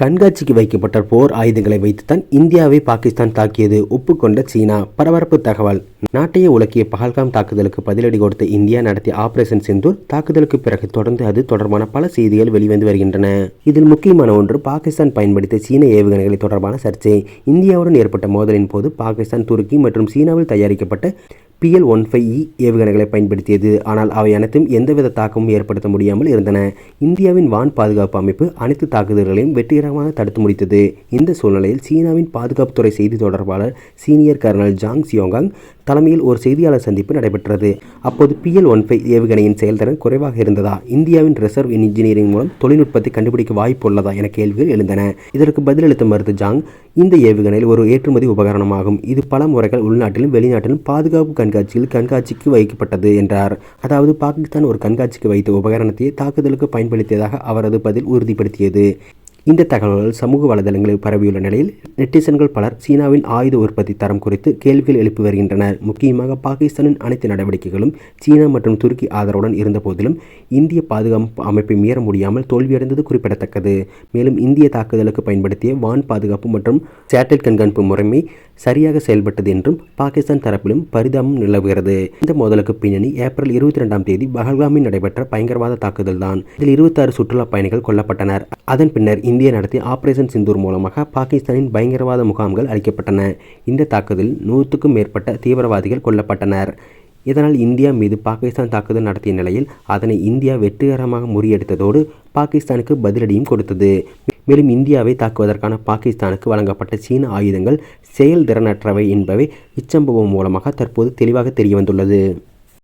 கண்காட்சிக்கு வைக்கப்பட்ட போர் ஆயுதங்களை வைத்துத்தான் இந்தியாவை பாகிஸ்தான் தாக்கியது ஒப்புக்கொண்ட சீனா. பரபரப்பு தகவல். நாட்டையே உலக்கிய பகல்காம் தாக்குதலுக்கு பதிலடி கொடுத்த இந்தியா நடத்திய ஆபரேஷன் சிந்தூர் தாக்குதலுக்கு பிறகு தொடர்ந்து அது தொடர்பான பல செய்திகள் வெளிவந்து வருகின்றன. இதில் முக்கியமான ஒன்று பாகிஸ்தான் பயன்படுத்திய சீன ஏவுகணைகளை தொடர்பான சர்ச்சை. இந்தியாவுடன் ஏற்பட்ட மோதலின் போது பாகிஸ்தான் துருக்கி மற்றும் சீனாவில் தயாரிக்கப்பட்ட PL one five E e ஏவுகணைகளை பயன்படுத்தியது. ஆனால் அவை அனைத்தும் எந்தவித தாக்கமும் ஏற்படுத்த முடியாமல் இருந்தன. இந்தியாவின் வான் பாதுகாப்பு அமைப்பு அனைத்து தாக்குதல்களையும் வெற்றிகரமாக தடுத்து முடித்தது. இந்த சூழ்நிலையில் சீனாவின் பாதுகாப்புத்துறை செய்தி தொடர்பாளர் சீனியர் கர்னல் ஜாங் சியோங்காங் தலைமையில் ஒரு செய்தியாளர் சந்திப்பு நடைபெற்றது. அப்போது பிஎல் ஒன் ஃபைவ் ஏவுகணையின் செயல்திறன் குறைவாக இருந்ததா? இந்தியாவின் ரிசர்வ் இன்ஜினியரிங் மூலம் தொழில்நுட்பத்தை கண்டுபிடிக்க வாய்ப்பு உள்ளதா என கேள்விகள் எழுந்தன. இதற்கு பதிலளித்த மருத்து ஜாங் இந்த ஏவுகணையில் ஒரு ஏற்றுமதி உபகரணமாகும். இது பல முறைகள் உள்நாட்டிலும் வெளிநாட்டிலும் பாதுகாப்பு கண்காட்சியில் கண்காட்சிக்கு வைக்கப்பட்டது என்றார். அதாவது பாகிஸ்தான் ஒரு கண்காட்சிக்கு வைத்த உபகரணத்தை தாக்குதலுக்கு பயன்படுத்தியதாக அவரது பதில் உறுதிப்படுத்தியது. இந்த தகவல்கள் சமூக வலைதளங்களில் பரவியுள்ள நிலையில் நெட்டிசன்கள் பலர் சீனாவின் ஆயுத உற்பத்தி தரம் குறித்து கேள்விகள் எழுப்பி வருகின்றனர். முக்கியமாக பாகிஸ்தானின் அனைத்து நடவடிக்கைகளும் சீனா மற்றும் துருக்கி ஆதரவுடன் இருந்த போதிலும் இந்திய பாதுகாப்பு அமைப்பை மீற முடியாமல் தோல்வியடைந்தது குறிப்பிடத்தக்கது. மேலும் இந்திய தாக்குதலுக்கு பயன்படுத்திய வான் பாதுகாப்பு மற்றும் சேட்டலைட் கண்காணிப்பு முறைமை சரியாக செயல்பட்டது என்றும் பாகிஸ்தான் தரப்பிலும் பரிதாபம் நிலவுகிறது. இந்த மோதலுக்கு பின்னணி ஏப்ரல் இருபத்தி ரெண்டாம் தேதி பஹல்காமில் நடைபெற்ற பயங்கரவாத தாக்குதல் தான் இதில் இருபத்தாறு சுற்றுலா பயணிகள் கொல்லப்பட்டனர். அதன் பின்னர் இந்தியா நடத்திய ஆபரேஷன் சிந்தூர் மூலமாக பாகிஸ்தானின் பயங்கரவாத முகாம்கள் அளிக்கப்பட்டன இந்த தாக்குதலில் நூற்றுக்கும் மேற்பட்ட தீவிரவாதிகள் கொல்லப்பட்டனர். இதனால் இந்தியா மீது பாகிஸ்தான் தாக்குதல் நடத்திய நிலையில் அதனை இந்தியா வெற்றிகரமாக முறியடித்ததோடு பாகிஸ்தானுக்கு பதிலடியும் கொடுத்தது. மேலும் இந்தியாவை தாக்குவதற்கான பாகிஸ்தானுக்கு வழங்கப்பட்ட சீன ஆயுதங்கள் செயல்திறனற்றவை என்பவை இச்சம்பவம் மூலமாக தற்போது தெளிவாக தெரியவந்துள்ளது.